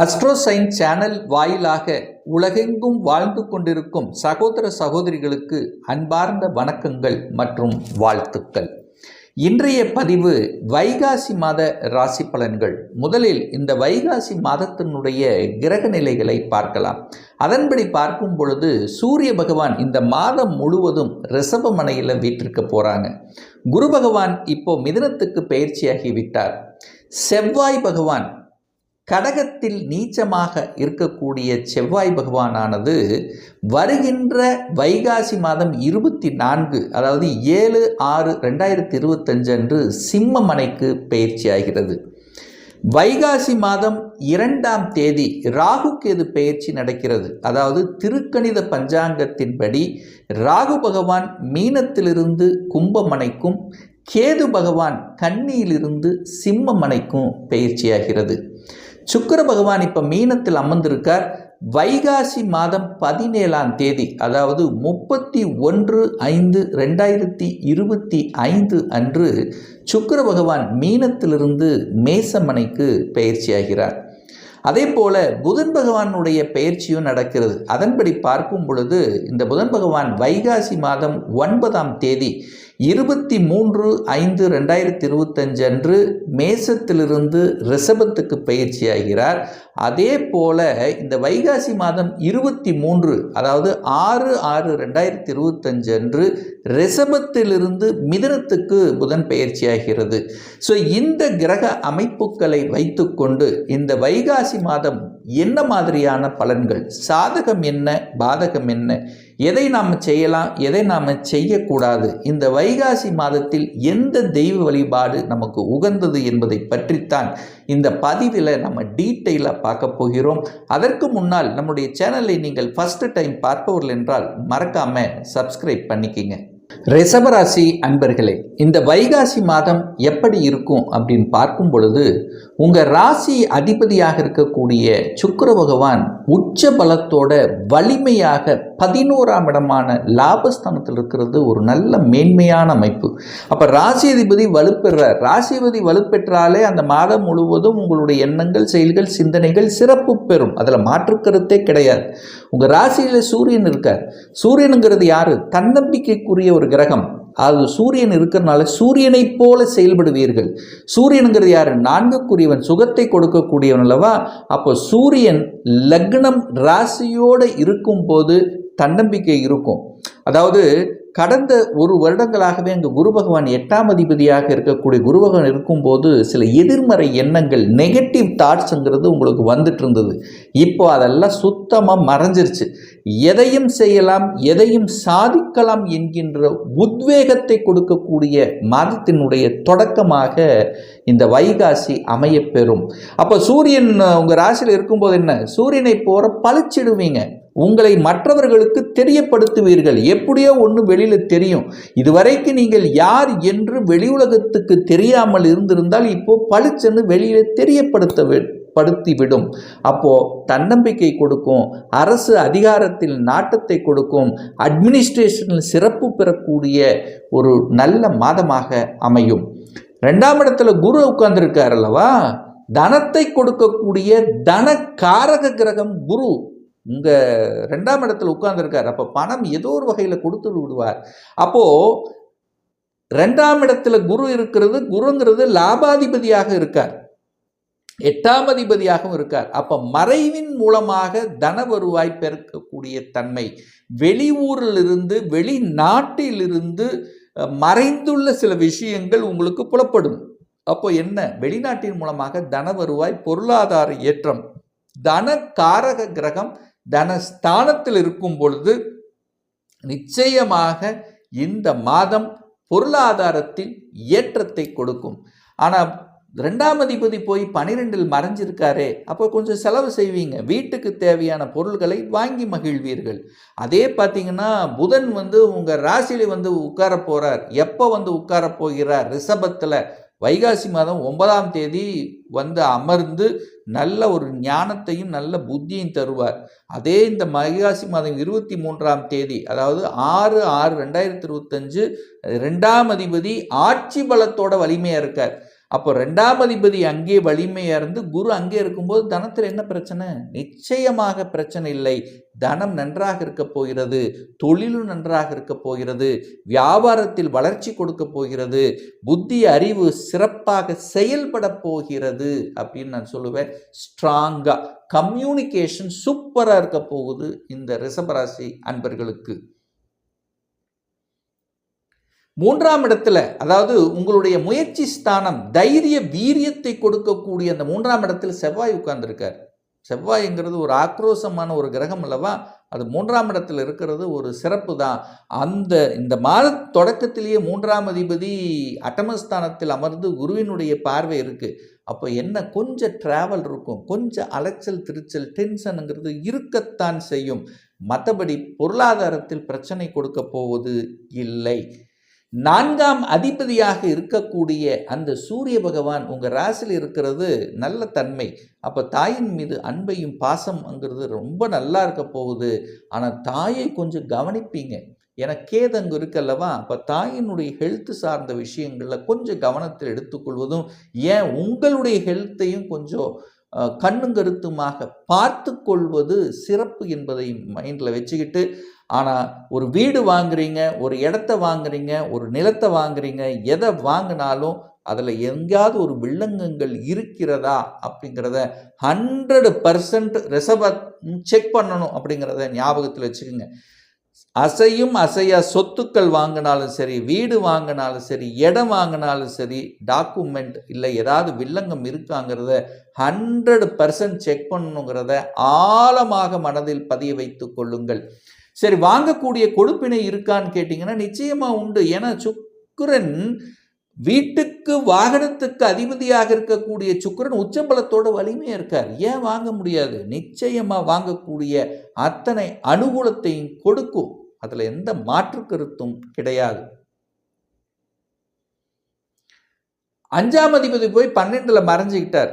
அஸ்ட்ரோசைன் channel வாயிலாக உலகெங்கும் வாழ்ந்து கொண்டிருக்கும் சகோதர சகோதரிகளுக்கு அன்பார்ந்த வணக்கங்கள் மற்றும் வாழ்த்துக்கள். இன்றைய பதிவு வைகாசி மாத ராசி பலன்கள். முதலில் இந்த வைகாசி மாதத்தினுடைய கிரக நிலைகளை பார்க்கலாம். அதன்படி பார்க்கும் பொழுது சூரிய பகவான் இந்த மாதம் முழுவதும் ரிஷபமனையில் வீட்டிற்கு போகிறாங்க குரு பகவான் இப்போ மிதனத்துக்கு பயிற்சியாகி விட்டார். செவ்வாய் பகவான் கடகத்தில் நீச்சமாக இருக்கக்கூடிய செவ்வாய் பகவானானது வருகின்ற வைகாசி மாதம் இருபத்தி நான்கு அதாவது ஏழு ஆறு ரெண்டாயிரத்தி இருபத்தஞ்சு அன்று சிம்மமனைக்கு பயிற்சியாகிறது வைகாசி மாதம் இரண்டாம் தேதி ராகு கேது பயிற்சி நடக்கிறது. அதாவது திருக்கணித பஞ்சாங்கத்தின்படி ராகு பகவான் மீனத்திலிருந்து கும்பமனைக்கும் கேது பகவான் கன்னியிலிருந்து சிம்மமனைக்கும் பயிற்சியாகிறது. சுக்கர பகவான் இப்போ மீனத்தில் அமர்ந்திருக்கார். வைகாசி மாதம் பதினேழாம் தேதி அதாவது முப்பத்தி ஒன்று ஐந்து ரெண்டாயிரத்தி இருபத்தி ஐந்து அன்று சுக்கர பகவான் மீனத்திலிருந்து மேசமனைக்கு பயிற்சியாகிறார். அதே போல புதன் பகவானுடைய பயிற்சியும் நடக்கிறது. அதன்படி பார்க்கும் பொழுது இந்த புதன் பகவான் வைகாசி மாதம் ஒன்பதாம் தேதி இருபத்தி மூன்று ஐந்து ரெண்டாயிரத்தி இருபத்தஞ்சு அன்று மேசத்திலிருந்து ரிஷபத்துக்கு பயிற்சியாகிறார். அதே போல இந்த வைகாசி மாதம் இருபத்தி மூன்று அதாவது ஆறு ஆறு ரெண்டாயிரத்தி இருபத்தஞ்சு அன்று ரிஷபத்திலிருந்து மிதனத்துக்கு புதன் பயிற்சியாகிறது. ஸோ இந்த கிரக அமைப்புகளை வைத்துக்கொண்டு இந்த வைகாசி மாதம் என்ன மாதிரியான பலன்கள்? சாதகம் என்ன? பாதகம் என்ன? எதை நாம் செய்யலாம் எதை நாம் செய்யக்கூடாது இந்த வைகாசி மாதத்தில் எந்த தெய்வ வழிபாடு நமக்கு உகந்தது என்பதை பற்றித்தான் இந்த பதிவில் நம்ம டீட்டெயிலாக பார்க்க போகிறோம். அதற்கு முன்னால் நம்முடைய சேனலை நீங்கள் ஃபஸ்ட்டு டைம் பார்ப்பவர்கள் என்றால் மறக்காமல் சப்ஸ்கிரைப் பண்ணிக்கிங்க. ரிஷபராசி அன்பர்களே இந்த வைகாசி மாதம் எப்படி இருக்கும் அப்படின்னு பார்க்கும் பொழுது உங்கள் ராசி அதிபதியாக இருக்கக்கூடிய சுக்கர பகவான் உச்ச பலத்தோட வலிமையாக பதினோராம் இடமான லாபஸ்தானத்தில் இருக்கிறது ஒரு நல்ல மேன்மையான அமைப்பு. அப்போ ராசி அதிபதி வலுப்பெறார் ராசிபதி வலுப்பெற்றாலே அந்த மாதம் முழுவதும் உங்களுடைய எண்ணங்கள் செயல்கள் சிந்தனைகள் சிறப்பு பெறும். அதில் மாற்றுக்கருத்தே கிடையாது. உங்கள் ராசியில் சூரியன் இருக்கார். சூரியனுங்கிறது யார்? தன்னம்பிக்கைக்குரிய ஒரு கிரகம். அது சூரியன் இருக்கிறனால சூரியனைப் போல செயல்படுவீர்கள். சூரியனுங்கிறது யார்? நான்குக்குரியவன். சுகத்தை கொடுக்கக்கூடியவன் அல்லவா? அப்போ சூரியன் லக்னம் ராசியோடு இருக்கும்போது தன்னம்பிக்கை இருக்கும். அதாவது கடந்த ஒரு வருடங்களாகவே அங்கே குரு பகவான் எட்டாம் அதிபதியாக இருக்கக்கூடிய குரு பகவான் இருக்கும்போது சில எதிர்மறை எண்ணங்கள் நெகட்டிவ் தாட்ஸுங்கிறது உங்களுக்கு வந்துட்டு இருந்தது இப்போ அதெல்லாம் சுத்தமாக மறைஞ்சிருச்சு. எதையும் செய்யலாம் எதையும் சாதிக்கலாம் என்கின்ற உத்வேகத்தை கொடுக்கக்கூடிய மாதத்தினுடைய தொடக்கமாக இந்த வைகாசி அமையப்பெறும். அப்போ சூரியன் உங்கள் ராசியில் இருக்கும்போது என்ன? சூரியனை போகிற பழிச்சிடுவீங்க உங்களை மற்றவர்களுக்கு தெரியப்படுத்துவீர்கள். எப்படியோ ஒன்று வெளியில் தெரியும். இதுவரைக்கு நீங்கள் யார் என்று வெளி உலகத்துக்கு தெரியாமல் இருந்திருந்தால் இப்போ பளிச்சென்று வெளியில் தெரியப்படுத்த படுத்திவிடும். அப்போ தன்னம்பிக்கை கொடுக்கும். அரசு அதிகாரத்தில் நாட்டத்தை கொடுக்கும். அட்மினிஸ்ட்ரேஷனில் சிறப்பு பெறக்கூடிய ஒரு நல்ல மாதமாக அமையும். ரெண்டாம் இடத்துல குரு உட்கார்ந்துருக்கார் அல்லவா தனத்தை கொடுக்கக்கூடிய தன காரக கிரகம் குரு. உங்கள் ரெண்டாம் இடத்துல உட்கார்ந்துருக்கார். அப்போ பணம் ஏதோ ஒரு வகையில் கொடுத்து விடுவார். அப்போது ரெண்டாம் இடத்துல குரு இருக்கிறது குருங்கிறது லாபாதிபதியாக இருக்கார். எட்டாம் அதிபதியாகவும் இருக்கார். அப்போ மறைவின் மூலமாக தன வருவாய் பெருக்கக்கூடிய தன்மை. வெளியூரிலிருந்து வெளிநாட்டிலிருந்து மறைந்துள்ள சில விஷயங்கள் உங்களுக்கு புலப்படும். அப்போ என்ன? வெளிநாட்டின் மூலமாக தன வருவாய் பொருளாதார ஏற்றம் தன காரக கிரகம் தனஸ்தானத்தில் இருக்கும் பொழுது நிச்சயமாக இந்த மாதம் பொருளாதாரத்தில் ஏற்றத்தை கொடுக்கும். ஆனால் ரெண்டாம் அதிபதி போய் பனிரெண்டில் மறைஞ்சிருக்காரே அப்போ கொஞ்சம் செலவு செய்வீங்க. வீட்டுக்கு தேவையான பொருள்களை வாங்கி மகிழ்வீர்கள். அதே பார்த்தீங்கன்னா புதன் வந்து உங்கள் ராசியில் வந்து உட்கார போகிறார் எப்போ வந்து உட்கார போகிறார்? ரிஷபத்தில். வைகாசி மாதம் ஒன்பதாம் தேதி வந்து அமர்ந்து நல்ல ஒரு ஞானத்தையும் நல்ல புத்தியும் தருவார். அதே இந்த வைகாசி மாதம் இருபத்தி மூன்றாம் தேதி அதாவது ஆறு ஆறு ரெண்டாயிரத்தி இருபத்தஞ்சு ரெண்டாம் அதிபதி ஆட்சி பலத்தோட வலிமையாக இருக்கார். அப்போ ரெண்டாம் அதிபதி அங்கே வலிமையாக இருந்து குரு அங்கே இருக்கும்போது தனத்தில் என்ன பிரச்சனை? நிச்சயமாக பிரச்சனை இல்லை. தனம் நன்றாக இருக்க போகிறது. தொழிலும் நன்றாக இருக்க போகிறது. வியாபாரத்தில் வளர்ச்சி கொடுக்க போகிறது. புத்தி அறிவு சிறப்பாக செயல்பட போகிறது அப்படின்னு நான் சொல்லுவேன். ஸ்ட்ராங்காக கம்யூனிகேஷன் சூப்பராக இருக்க போகுது இந்த ரிஷபராசி அன்பர்களுக்கு. மூன்றாம் இடத்துல அதாவது உங்களுடைய முயற்சி ஸ்தானம் தைரிய வீரியத்தை கொடுக்கக்கூடிய அந்த மூன்றாம் இடத்துல செவ்வாய் உட்கார்ந்துருக்கார். செவ்வாய்ங்கிறது ஒரு ஆக்ரோஷமான ஒரு கிரகம் அல்லவா? அது மூன்றாம் இடத்துல இருக்கிறது ஒரு சிறப்பு தான். அந்த இந்த மாத தொடக்கத்திலேயே மூன்றாம் அதிபதி அட்டமஸ்தானத்தில் அமர்ந்து குருவினுடைய பார்வை இருக்குது அப்போ என்ன கொஞ்சம் ட்ராவல் இருக்கும் கொஞ்சம் அலைச்சல் திருச்சல் டென்ஷனுங்கிறது இருக்கத்தான் செய்யும். மற்றபடி பொருளாதாரத்தில் பிரச்சனை கொடுக்க போவது இல்லை. நான்காம் அதிபதியாக இருக்கக்கூடிய அந்த சூரிய பகவான் உங்கள் ராசியில் இருக்கிறது நல்ல தன்மை. அப்போ தாயின் மீது அன்பையும் பாசம்ங்கிறது ரொம்ப நல்லா இருக்க போகுது. ஆனால் தாயை கொஞ்சம் கவனிப்பீங்க. ஏன்னா கேதங்கு இருக்கல்லவா அப்போ தாயினுடைய ஹெல்த் சார்ந்த விஷயங்களில் கொஞ்சம் கவனத்தில் எடுத்துக்கொள்வதும் ஏன் உங்களுடைய ஹெல்த்தையும் கொஞ்சம் கண்ணும் கருத்துமாக பார்த்து கொள்வது சிறப்பு என்பதை மைண்டில் வச்சுக்கிட்டு ஆனால் ஒரு வீடு வாங்குறீங்க ஒரு இடத்த வாங்குறீங்க ஒரு நிலத்தை வாங்குறீங்க எதை வாங்கினாலும் அதில் எங்கேயாவது ஒரு வில்லங்கங்கள் இருக்கிறதா அப்படிங்கிறத ஹண்ட்ரடு பர்சன்ட் ரிசர்வ செக் பண்ணணும் அப்படிங்கிறத ஞாபகத்தில் வச்சுக்கோங்க. அசையும் அசையா சொத்துக்கள் வாங்கினாலும் சரி வீடு வாங்கினாலும் சரி இடம் வாங்கினாலும் சரி டாக்குமெண்ட் இல்லை ஏதாவது வில்லங்கம் இருக்காங்கிறத ஹண்ட்ரட் பர்சன்ட் செக் பண்ணணுங்கிறத ஆழமாக மனதில் பதிய வைத்து கொள்ளுங்கள். சரி வாங்கக்கூடிய கொடுப்பினை இருக்கான்னு கேட்டிங்கன்னா நிச்சயமாக உண்டு. ஏன்னா சுக்கரன் வீட்டுக்கு வாகனத்துக்கு அதிபதியாக இருக்கக்கூடிய சுக்கரன் உச்சம்பலத்தோட வலிமையாக இருக்கார். ஏன் வாங்க முடியாது? நிச்சயமாக வாங்கக்கூடிய அத்தனை அனுகூலத்தையும் கொடுக்கும். அதில் எந்த மாற்று கருத்தும் கிடையாது. அஞ்சாம் அதிபதி போய் பன்னெண்டில் மறைஞ்சிக்கிட்டார்.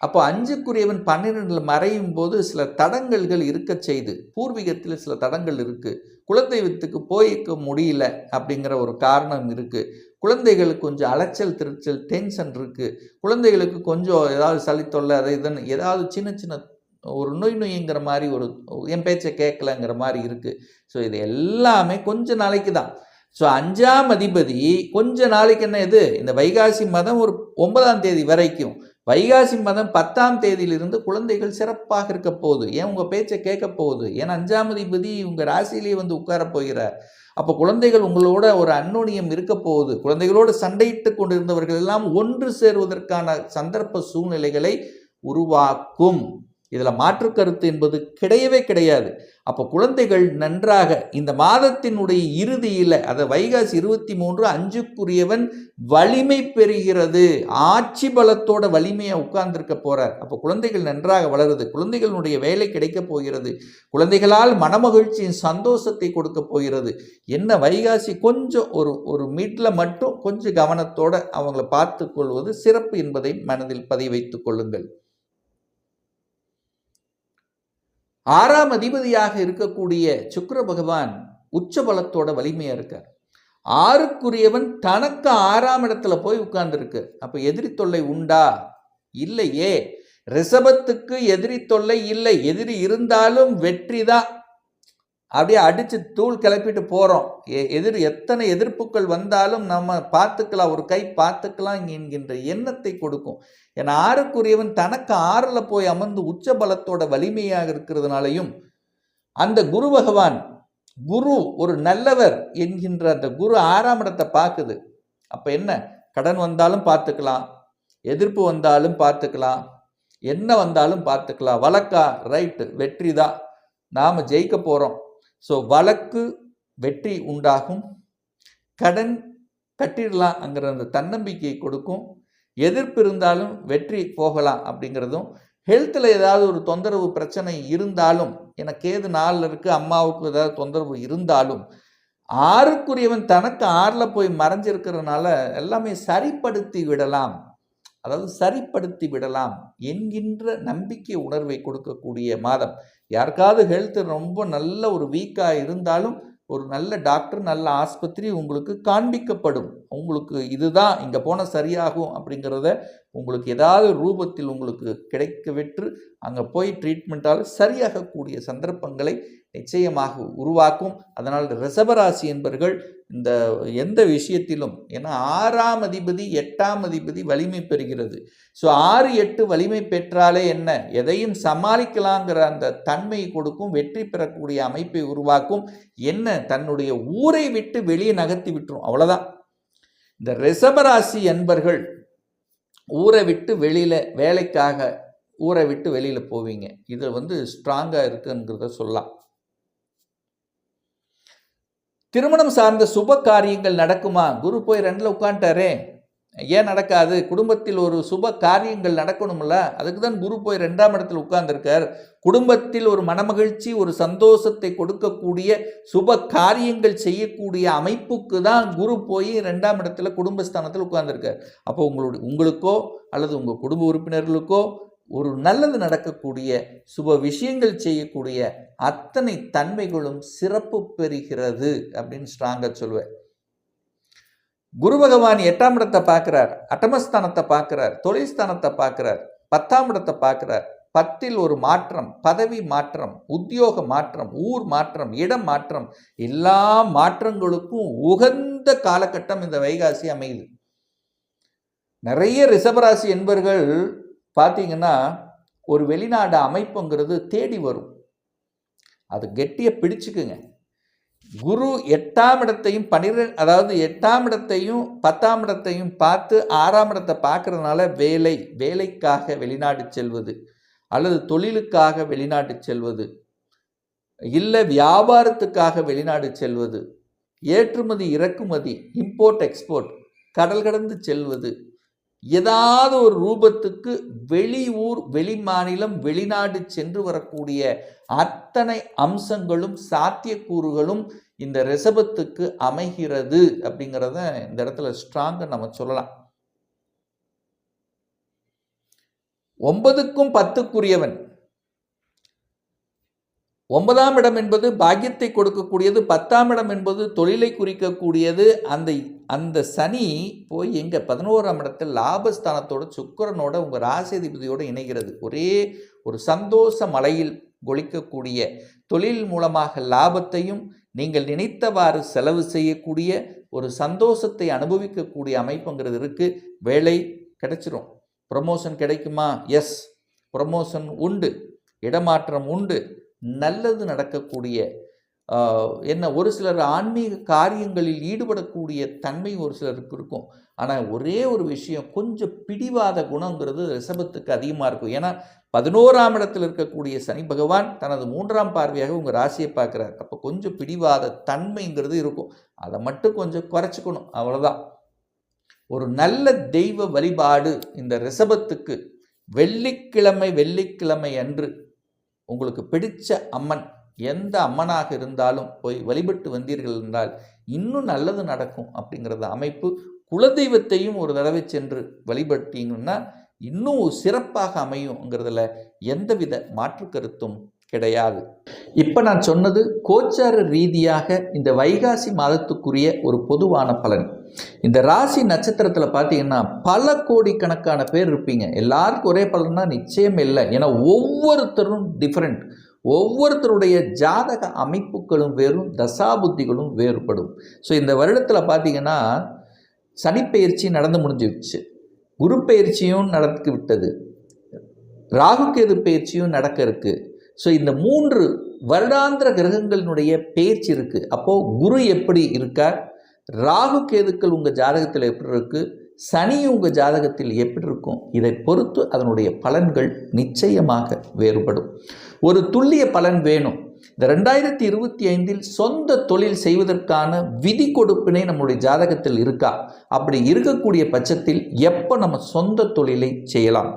அப்போ அஞ்சுக்குரியவன் பன்னிரெண்டில் மறையும் போது சில தடங்கல்கள் இருக்க செய்து பூர்வீகத்தில் சில தடங்கள் இருக்குது குலதெய்வத்துக்கு போயிக்க முடியல அப்படிங்கிற ஒரு காரணம் இருக்குது குழந்தைகளுக்கு கொஞ்சம் அலைச்சல் திருச்சல் டென்ஷன் இருக்குது குழந்தைகளுக்கு கொஞ்சம் ஏதாவது சளித்தொல்லை அதை இதுன்னு ஏதாவது சின்ன சின்ன ஒரு நொய் நொய்ங்கிற மாதிரி ஒரு என் பேச்சை கேட்கலங்கிற மாதிரி இருக்குது ஸோ இது எல்லாமே கொஞ்ச நாளைக்கு தான். ஸோ அஞ்சாம் அதிபதி கொஞ்ச நாளைக்கு என்ன இது? இந்த வைகாசி மதம் ஒரு ஒன்பதாம் தேதி வரைக்கும் வைகாசி மதம் பத்தாம் தேதியிலிருந்து குழந்தைகள் சிறப்பாக இருக்க போகுது. ஏன் உங்கள் பேச்சை கேட்க போகுது? ஏன்னா அஞ்சாம் அதிபதி உங்கள் ராசியிலேயே வந்து உட்கார போகிறார்? அப்போ குழந்தைகள் உங்களோட ஒரு அன்னோனியம் இருக்க போகுது. குழந்தைகளோடு சண்டையிட்டு கொண்டிருந்தவர்கள் எல்லாம் ஒன்று சேருவதற்கான சந்தர்ப்ப சூழ்நிலைகளை உருவாக்கும். இதில் மாற்று கருத்து என்பது கிடையவே கிடையாது. அப்போ குழந்தைகள் நன்றாக இந்த மாதத்தினுடைய இறுதியில் அதை வைகாசி இருபத்தி மூன்று அஞ்சுக்குரியவன் வலிமை பெறுகிறது. ஆட்சி பலத்தோட வலிமையாக உட்கார்ந்துருக்க போகிறார் அப்போ குழந்தைகள் நன்றாக வளருது. குழந்தைகளுடைய வேலை கிடைக்கப் போகிறது. குழந்தைகளால் மனமகிழ்ச்சியின் சந்தோஷத்தை கொடுக்க போகிறது. என்ன வைகாசி கொஞ்சம் ஒரு ஒரு மீட்டில் மட்டும் கொஞ்சம் கவனத்தோடு அவங்கள பார்த்து கொள்வது சிறப்பு என்பதை மனதில் பதிவைத்துக் கொள்ளுங்கள். ஆறாம் அதிபதியாக இருக்கக்கூடிய சுக்கர பகவான் உச்ச பலத்தோட வலிமையாக இருக்கார். ஆறுக்குரியவன் தனக்கு ஆறாம் இடத்துல போய் உட்கார்ந்துருக்கு. அப்போ எதிரி தொல்லை உண்டா? இல்லையே. ரிஷபத்துக்கு எதிரி தொல்லை இல்லை. எதிரி இருந்தாலும் வெற்றி தான். அப்படியே அடித்து தூள் கிளப்பிட்டு போகிறோம் எதிர் எத்தனை எதிர்ப்புகள் வந்தாலும் நம்ம பார்த்துக்கலாம் ஒரு கை பார்த்துக்கலாம் என்கின்ற எண்ணத்தை கொடுக்கும். ஏன்னா ஆறுக்குரியவன் தனக்கு ஆறில் போய் அமர்ந்து உச்ச பலத்தோட வலிமையாக இருக்கிறதுனாலையும் அந்த குரு பகவான் குரு ஒரு நல்லவர் என்கின்ற அந்த குரு ஆறாம் இடத்தை பார்க்குது. அப்போ என்ன? கடன் வந்தாலும் பார்த்துக்கலாம் எதிர்ப்பு வந்தாலும் பார்த்துக்கலாம் என்ன வந்தாலும் பார்த்துக்கலாம். வழக்கா? ரைட்டு. வெற்றி தான் நாம் ஜெயிக்க போகிறோம் ஸோ வழக்கு வெற்றி உண்டாகும். கடன் கட்டிடலாம்ங்கிற அந்த தன்னம்பிக்கையை கொடுக்கும். எதிர்ப்பு இருந்தாலும் வெற்றி போகலாம் அப்படிங்கிறதும் ஹெல்த்தில் ஏதாவது ஒரு தொந்தரவு பிரச்சனை இருந்தாலும் எனக்கு ஏது நாளில் இருக்குது அம்மாவுக்கு ஏதாவது தொந்தரவு இருந்தாலும் ஆறுக்குரியவன் தனக்கு ஆறில் போய் மறைஞ்சிருக்கிறதுனால எல்லாமே சரிப்படுத்தி விடலாம். அதாவது சரிப்படுத்தி விடலாம் என்கின்ற நம்பிக்கை உணர்வை கொடுக்கக்கூடிய மாதம். யாருக்காவது ஹெல்த் ரொம்ப நல்ல ஒரு வீக்காக இருந்தாலும் ஒரு நல்ல டாக்டர் நல்ல ஆஸ்பத்திரி உங்களுக்கு காண்பிக்கப்படும். உங்களுக்கு இதுதான் இங்கே போனால் சரியாகும் அப்படிங்கிறத உங்களுக்கு ஏதாவது ரூபத்தில் உங்களுக்கு கிடைக்க விற்று அங்கே போய் ட்ரீட்மெண்ட்டால் சரியாகக்கூடிய சந்தர்ப்பங்களை நிச்சயமாக உருவாக்கும். அதனால் ரிசபராசி என்பர்கள் இந்த எந்த விஷயத்திலும் ஏன்னா ஆறாம் அதிபதி எட்டாம் அதிபதி வலிமை பெறுகிறது. ஸோ ஆறு எட்டு வலிமை பெற்றாலே என்ன? எதையும் சமாளிக்கலாங்கிற அந்த தன்மையை கொடுக்கும் வெற்றி பெறக்கூடிய அமைப்பை உருவாக்கும். என்ன? தன்னுடைய ஊரை விட்டு வெளியே நகர்த்தி விட்டுரும். அவ்வளோதான் இந்த ரிசபராசி என்பர்கள் ஊரை விட்டு வெளியில் வேலைக்காக ஊரை விட்டு வெளியில் போவீங்க. இது வந்து ஸ்ட்ராங்காக இருக்குங்கிறத சொல்லலாம். திருமணம் சார்ந்த சுப காரியங்கள் நடக்குமா? குரு போய் ரெண்டில் உட்காந்துட்டாரே ஏன் நடக்காது? குடும்பத்தில் ஒரு சுப காரியங்கள் நடக்கணும்ல? அதுக்கு தான் குரு போய் ரெண்டாம் இடத்தில் உட்கார்ந்துருக்கார். குடும்பத்தில் ஒரு மனமகிழ்ச்சி ஒரு சந்தோஷத்தை கொடுக்கக்கூடிய சுப காரியங்கள் செய்யக்கூடிய அமைப்புக்கு தான் குரு போய் ரெண்டாம் இடத்துல குடும்பஸ்தானத்தில் உட்கார்ந்துருக்கார். அப்போ உங்களுடைய உங்களுக்கோ அல்லது உங்கள் குடும்ப உறுப்பினர்களுக்கோ ஒரு நல்லது நடக்கக்கூடிய சுப விஷயங்கள் செய்யக்கூடிய அத்தனை தன்மைகளும் சிறப்பு பெறுகிறது அப்படின்னு ஸ்ட்ராங்காக சொல்லுவேன். குரு பகவான் எட்டாம் இடத்தை பார்க்கிறார் அட்டமஸ்தானத்தை பார்க்குறார் தொழில்ஸ்தானத்தை பார்க்கிறார் பார்க்குறார் பத்தாம் இடத்தை பார்க்கிறார். பத்தில் ஒரு மாற்றம் பதவி மாற்றம் உத்தியோக மாற்றம் ஊர் மாற்றம் இடம் மாற்றம் எல்லா மாற்றங்களுக்கும் உகந்த காலகட்டம் இந்த வைகாசி அமையுது. நிறைய ரிஷபராசி என்பர்கள் பார்த்தீங்கன்னா ஒரு வெளிநாடு அமைப்புங்கிறது தேடி வரும். அது கெட்டியை பிடிச்சுக்குங்க. குரு எட்டாம் இடத்தையும் பன்னிரெண்டு அதாவது எட்டாம் இடத்தையும் பத்தாம் இடத்தையும் பார்த்து ஆறாம் இடத்தை பார்க்குறதுனால வேலை வேலைக்காக வெளிநாடு செல்வது அல்லது தொழிலுக்காக வெளிநாட்டு செல்வது இல்லை வியாபாரத்துக்காக வெளிநாடு செல்வது ஏற்றுமதி இறக்குமதி இம்போர்ட் எக்ஸ்போர்ட் கடல் கடந்து செல்வது ஏதாவது ஒரு ரூபத்துக்கு வெளியூர் வெளி மாநிலம் வெளிநாடு சென்று வரக்கூடிய அத்தனை அம்சங்களும் சாத்தியக்கூறுகளும் இந்த ரிசபத்துக்கு அமைகிறது அப்படிங்கிறத இந்த இடத்துல ஸ்ட்ராங்காக நம்ம சொல்லலாம். ஒன்பதுக்கும் பத்துக்குரியவன். ஒன்பதாம் இடம் என்பது பாக்கியத்தை கொடுக்கக்கூடியது பத்தாம் இடம் என்பது தொழிலை குறிக்கக்கூடியது. அந்த அந்த சனி போய் எங்கே? பதினோராம் இடத்தில் லாபஸ்தானத்தோட சுக்கரனோட உங்கள் ராசிதிபதியோடு இணைகிறது. ஒரே ஒரு சந்தோஷ மலையில் கொளிக்கக்கூடிய தொழில் மூலமாக லாபத்தையும் நீங்கள் நினைத்தவாறு செலவு செய்யக்கூடிய ஒரு சந்தோஷத்தை அனுபவிக்கக்கூடிய அமைப்புங்கிறது இருக்குது வேலை கிடைச்சிரும். ப்ரமோஷன் கிடைக்குமா? எஸ் ப்ரமோஷன் உண்டு. இடமாற்றம் உண்டு. நல்லது நடக்கக்கூடிய என்ன ஒரு சிலர் ஆன்மீக காரியங்களில் ஈடுபடக்கூடிய தன்மை ஒரு சிலருக்கு இருக்கும். ஆனால் ஒரே ஒரு விஷயம் கொஞ்சம் பிடிவாத குணங்கிறது ரிஷபத்துக்கு அதிகமாக இருக்கும். ஏன்னா பதினோராம் இடத்தில் இருக்கக்கூடிய சனி பகவான் தனது மூன்றாம் பார்வையாக உங்கள் ராசியை பார்க்குறார். அப்போ கொஞ்சம் பிடிவாத தன்மைங்கிறது இருக்கும். அதை மட்டும் கொஞ்சம் குறைச்சிக்கணும். அவ்வளோதான் ஒரு நல்ல தெய்வ வழிபாடு இந்த ரிஷபத்துக்கு வெள்ளிக்கிழமை வெள்ளிக்கிழமை அன்று உங்களுக்கு பிடித்த அம்மன் எந்த அம்மனாக இருந்தாலும் போய் வழிபட்டு வந்தீர்கள் என்றால் இன்னும் நல்லது நடக்கும் அப்படிங்கிறது அமைப்பு. குலதெய்வத்தையும் ஒரு தடவை சென்று வழிபட்டீங்கன்னா இன்னும் சிறப்பாக அமையுங்கிறதுல எந்தவித மாற்று கருத்தும் கிடையாது. இப்போ நான் சொன்னது கோச்சார ரீதியாக இந்த வைகாசி மாதத்துக்குரிய ஒரு பொதுவான பலன். இந்த ராசி நட்சத்திரத்தில் பார்த்தீங்கன்னா பல கோடிக்கணக்கான பேர் இருப்பீங்க. எல்லாருக்கும் ஒரே பலன்னா நிச்சயம் இல்லை. ஏன்னா ஒவ்வொருத்தரும் டிஃப்ரெண்ட் ஒவ்வொருத்தருடைய ஜாதக அமைப்புகளும் வேறும் தசாபுத்திகளும் வேறுபடும். ஸோ இந்த வருடத்தில் பார்த்தீங்கன்னா சனிப்பெயர்ச்சி நடந்து முடிஞ்சிடுச்சு குரு பயிற்சியும் நடத்தி விட்டது. ராகுகேது பயிற்சியும் நடக்க இருக்குது ஸோ இந்த மூன்று வருடாந்திர கிரகங்களினுடைய பேச்சு இருக்குது அப்போது குரு எப்படி இருக்கார்? ராகு கேதுக்கள் உங்கள் ஜாதகத்தில் எப்படி இருக்குது சனி உங்கள் ஜாதகத்தில் எப்படி இருக்கும்? இதை பொறுத்து அதனுடைய பலன்கள் நிச்சயமாக வேறுபடும். ஒரு துல்லிய பலன் வேணும். இந்த ரெண்டாயிரத்தி இருபத்தி ஐந்தில் சொந்த தொழில் செய்வதற்கான விதி கொடுப்பினை நம்முடைய ஜாதகத்தில் இருக்கா? அப்படி இருக்கக்கூடிய பட்சத்தில் எப்போ நம்ம சொந்த தொழிலை செய்யலாம்?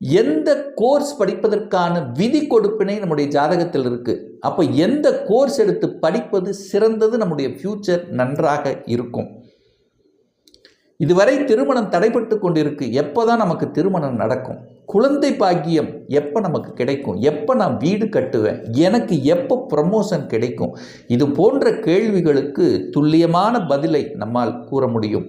எந்த கோர்ஸ் படிப்பதற்கான விதி கொடுப்பினை நம்முடைய ஜாதகத்தில் இருக்குது அப்போ எந்த கோர்ஸ் எடுத்து படிப்பது சிறந்தது நம்முடைய ஃப்யூச்சர் நன்றாக இருக்கும். இதுவரை திருமணம் தடைபட்டு கொண்டிருக்கு. எப்போ தான் நமக்கு திருமணம் நடக்கும்? குழந்தை பாக்கியம் எப்போ நமக்கு கிடைக்கும்? எப்போ நான் வீடு கட்டுவேன்? எனக்கு எப்போ ப்ரமோஷன் கிடைக்கும்? இது போன்ற கேள்விகளுக்கு துல்லியமான பதிலை நம்மால் கூற முடியும்.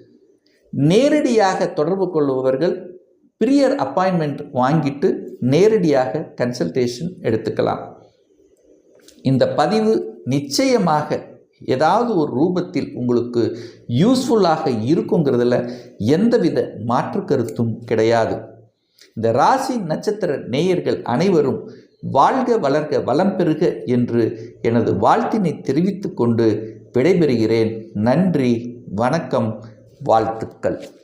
நேரடியாக தொடர்பு கொள்பவர்கள் பிரியர் அப்பாயின்மெண்ட் வாங்கிட்டு நேரடியாக கன்சல்டேஷன் எடுத்துக்கலாம். இந்த பதிவு நிச்சயமாக ஏதாவது ஒரு ரூபத்தில் உங்களுக்கு யூஸ்ஃபுல்லாக இருக்குங்கிறதுல எந்தவித மாற்று கருத்தும் கிடையாது. இந்த ராசி நட்சத்திர நேயர்கள் அனைவரும் வாழ்க வளர்க வளம் பெறுக என்று எனது வாழ்த்தினை தெரிவித்துக்கொண்டு விடைபெறுகிறேன். நன்றி வணக்கம் வாழ்த்துக்கள்.